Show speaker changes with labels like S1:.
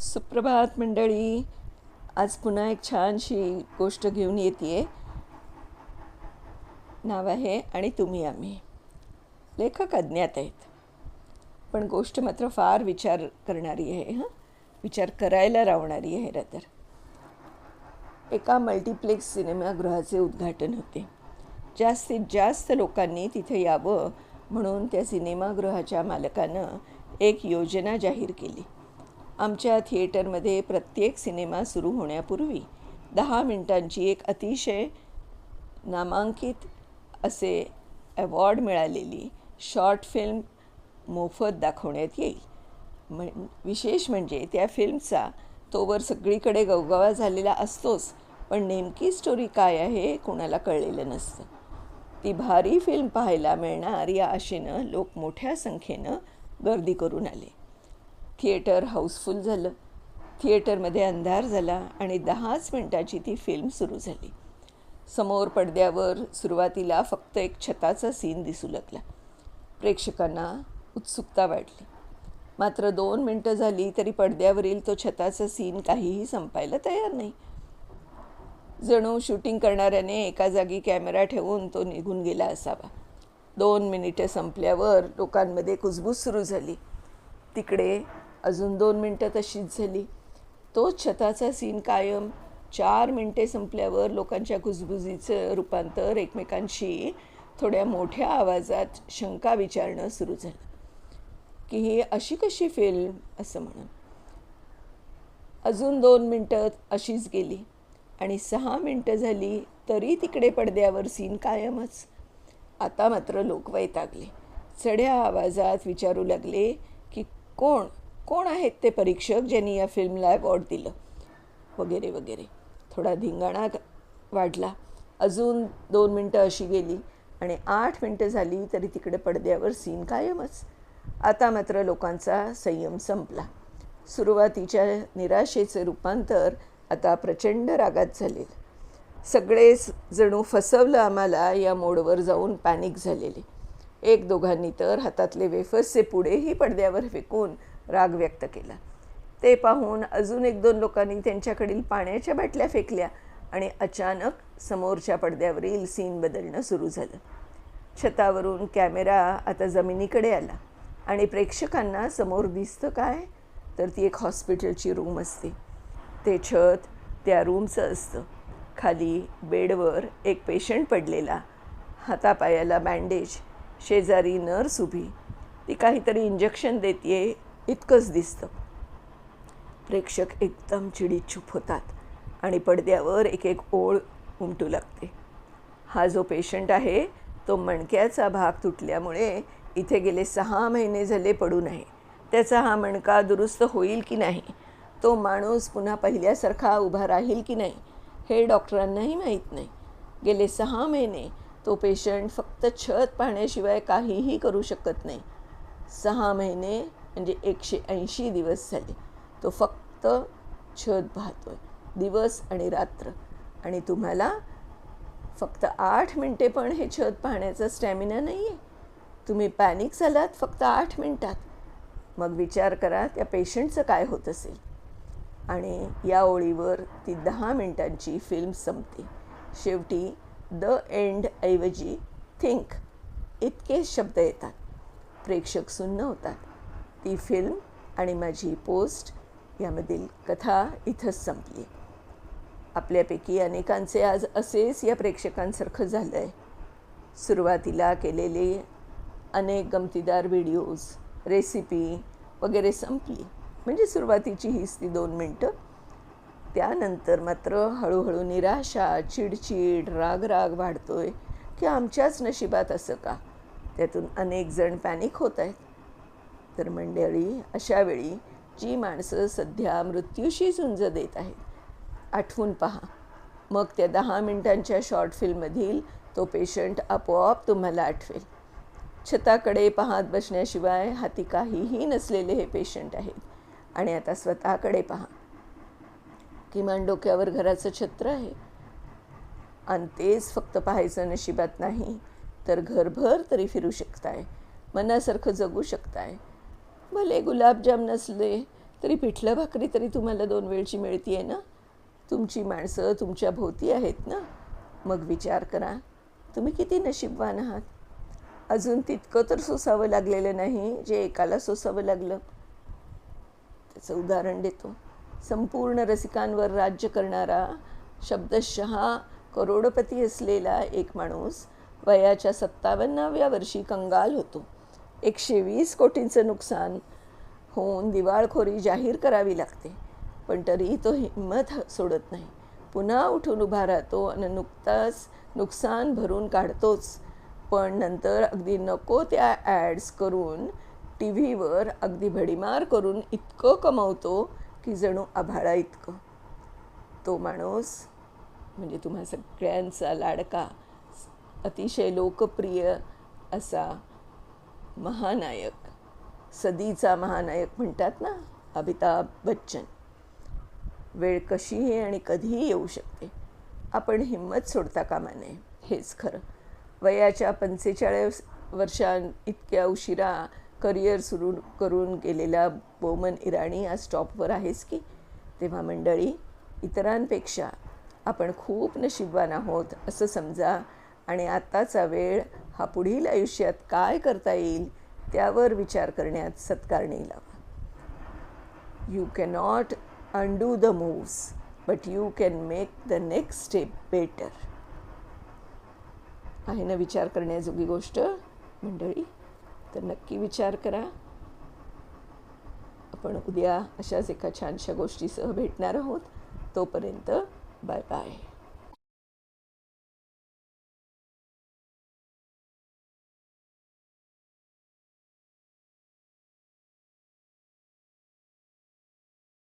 S1: सुप्रभात मंडळी. आज पुन्हा एक छानशी गोष्ट घेऊन येते नाव आहे आणि तुम्ही आम्ही. लेखक अज्ञात आहेत. पण गोष्ट मात्र फार विचार करणारी आहे हां? विचार करायला लावणारी आहे रतर एका मल्टिप्लेक्स सिनेमागृहाचे उद्घाटन होते. जास्तीत जास्त लोकांनी तिथे यावं म्हणून त्या सिनेमागृहाच्या मालकानं एक योजना जाहीर केली. आमच्या थिएटरमध्ये प्रत्येक सिनेमा सुरू होण्यापूर्वी दहा मिनिटांची एक अतिशय नामांकित असे अवॉर्ड मिळालेली शॉर्ट फिल्म मोफत दाखवण्यात येईल. म्हण विशेष म्हणजे त्या फिल्मचा तोवर सगळीकडे गवगवा झालेला असतोच पण नेमकी स्टोरी काय आहे कोणाला कळलेलं नसतं. ती भारी फिल्म पाहायला मिळणार या आशेनं लोक मोठ्या संख्येनं गर्दी करून आले. थिएटर हाऊसफुल झालं. थिएटरमध्ये अंधार झाला आणि दहाच मिनटाची ती फिल्म सुरू झाली. समोर पडद्यावर सुरुवातीला फक्त एक छताचा सीन दिसू लागला. प्रेक्षकांना उत्सुकता वाढली मात्र दोन मिनटं झाली तरी पडद्यावरील तो छताचा सीन काहीही संपायला तयार नाही. जणू शूटिंग करणाऱ्याने एका जागी कॅमेरा ठेवून तो निघून गेला असावा. दोन मिनिटं संपल्यावर लोकांमध्ये कुजबूज सुरू झाली. तिकडे अजून दोन मिनटं तशीच झाली. तोच छताचा सीन कायम चार मिनटे संपल्यावर लोकांच्या कुजबुजीचं रूपांतर एकमेकांशी थोड्या मोठ्या आवाजात शंका विचारणं सुरू झालं. की ही अशी कशी फिल्म असं म्हणून. अजून दोन मिनटं अशीच गेली आणि सहा मिनटं झाली तरी तिकडे पडद्यावर सीन कायमच. आता मात्र लोक वैतागले चढ्या आवाजात विचारू लागले की कोण कोण आहेत ते परीक्षक ज्यांनी या फिल्मला अवॉर्ड दिलं? वगैरे वगैरे. थोडा धिंगाणा वाढला. अजून दोन मिनटं अशी गेली आणि आठ मिनटं झाली तरी तिकडे पडद्यावर सीन कायमच. आता मात्र लोकांचा संयम संपला. सुरुवातीच्या निराशेचे रूपांतर आता प्रचंड रागात झालेलं. सगळेच जणू फसवलं आम्हाला या मोडवर जाऊन पॅनिक झालेले. एक दोघांनी तर हातातले वेफर्सचे पुढेही पडद्यावर फेकून राग व्यक्त केला. ते पाहून अजून एक दोन लोकांनी त्यांच्याकडील पाण्याच्या बाटल्या फेकल्या आणि अचानक समोरच्या पडद्यावरील सीन बदलणं सुरू झालं. छतावरून कॅमेरा आता जमिनीकडे आला आणि प्रेक्षकांना समोर दिसतं काय? तर ती एक हॉस्पिटलची रूम असते. ते छत त्या रूमचं असतं. खाली बेडवर एक पेशंट पडलेला. हातापायाला बँडेज शेजारी नर्स उभी. ती काहीतरी इंजेक्शन देते इतकंच दिसतं. प्रेक्षक एकदम चिडीचूप होतात आणि पडद्यावर एक एक ओळ उमटू लागते. हा जो पेशंट आहे तो मणक्याचा भाग तुटल्यामुळे इथे गेले सहा महिने झाले पडू नये. त्याचा हा मणका दुरुस्त होईल की नाही? तो माणूस पुन्हा पहिल्यासारखा उभा राहील की नाही? हे डॉक्टरांनाही माहीत नाही. गेले सहा महिने तो पेशंट फक्त छत पाहण्याशिवाय काहीही करू शकत नाही. सहा महिने म्हणजे एकशे ऐंशी दिवस झाले. तो फक्त छत पाहतो आहे दिवस आणि रात्र. आणि तुम्हाला फक्त आठ मिनटे पण हे छत पाहण्याचा स्टॅमिना नाही आहे तुम्ही पॅनिक झालात फक्त आठ मिनटात. मग विचार करा त्या पेशंटचं काय होत असेल? आणि या ओळीवर ती दहा मिनटांची फिल्म संपते. शेवटी द एंड ऐवजी थिंक इतके शब्द येतात. प्रेक्षक सुन्न होतात. ती फिल्म आणि माझी पोस्ट यामधील कथा इथंच संपली. आपल्यापैकी अनेकांचे आज असेच या प्रेक्षकांसारखं झालं आहे सुरुवातीला केलेले अनेक गमतीदार व्हिडिओज रेसिपी वगैरे संपली. म्हणजे सुरुवातीची हीच ती दोन मिनटं. त्यानंतर मात्र हळूहळू निराशा चिडचिड राग राग वाढतोय की आमच्याच नशिबात असं का? त्यातून अनेक जण पॅनिक होत आहेत. तर मंडळी अशावेळी जी माणसं सध्या मृत्यूशी झुंज देत आहेत आठवून पहा. मग त्या दहा मिनटांच्या शॉर्ट फिल्ममधील तो पेशंट आपोआप तुम्हाला आठवेल. छताकडे पाहत बसण्याशिवाय हाती काहीही नसलेले हे पेशंट आहेत. आणि आता स्वतःकडे पहा. किमान डोक्यावर घराचं छत्र आहे. आणि तेच फक्त पाहायचं नशिबात नाही तर घरभर तरी फिरू शकताय. मनासारखं जगू शकताय. भले गुलाबजाम नसले तरी पिठलं भाकरी तरी तुम्हाला दोन वेळची मिळती आहे ना? तुमची माणसं तुमच्या भोवती आहेत ना? मग विचार करा. तुम्ही किती नशीबवान आहात? अजून तितकं तर सोसावं लागलेलं नाही जे एकाला सोसावं लागलं. त्याचं उदाहरण देतो. संपूर्ण रसिकांवर राज्य करणारा शब्दशः करोडपती असलेला एक माणूस वयाच्या सत्तावन्नाव्या वर्षी कंगाल होतो. एकशे वीस कोटींचं नुकसान होऊन दिवाळखोरी जाहीर करावी लागते. पण तरी तो हिंमत सोडत नाही. पुन्हा उठून उभा राहतो आणि नुकताच नुकसान भरून काढतोच. पण नंतर अगदी नको त्या ॲड्स करून टी व्हीवर अगदी भडीमार करून इतकं कमवतो की जणू आभाळा इतकं. तो माणूस म्हणजे तुम्हा सगळ्यांचा लाडका अतिशय लोकप्रिय असा महानायक. सदीचा महानायक म्हणतात ना अमिताभ बच्चन. वेळ कशीही आणि कधीही येऊ शकते. आपण हिंमत सोडता कामा नये हेच खरं. वयाच्या पंचेचाळीस वर्षां इतक्या उशिरा करिअर सुरू करून गेलेला बोमन इराणी आज टॉपवर आहेस की? तेव्हा मंडळी इतरांपेक्षा आपण खूप नशीबवान आहोत असं समजा. आणि आत्ताचा वेळ हा पुढील आयुष्यात काय करता येईल त्यावर विचार करण्यात सत्कारणी लावा you cannot undo the moves but you can make the next step better आहे ना विचार करण्याजोगी गोष्ट? मंडळी तर नक्की विचार करा. आपण उद्या अशाच एका छानशा गोष्टीसह भेटणार आहोत. तोपर्यंत बाय बाय.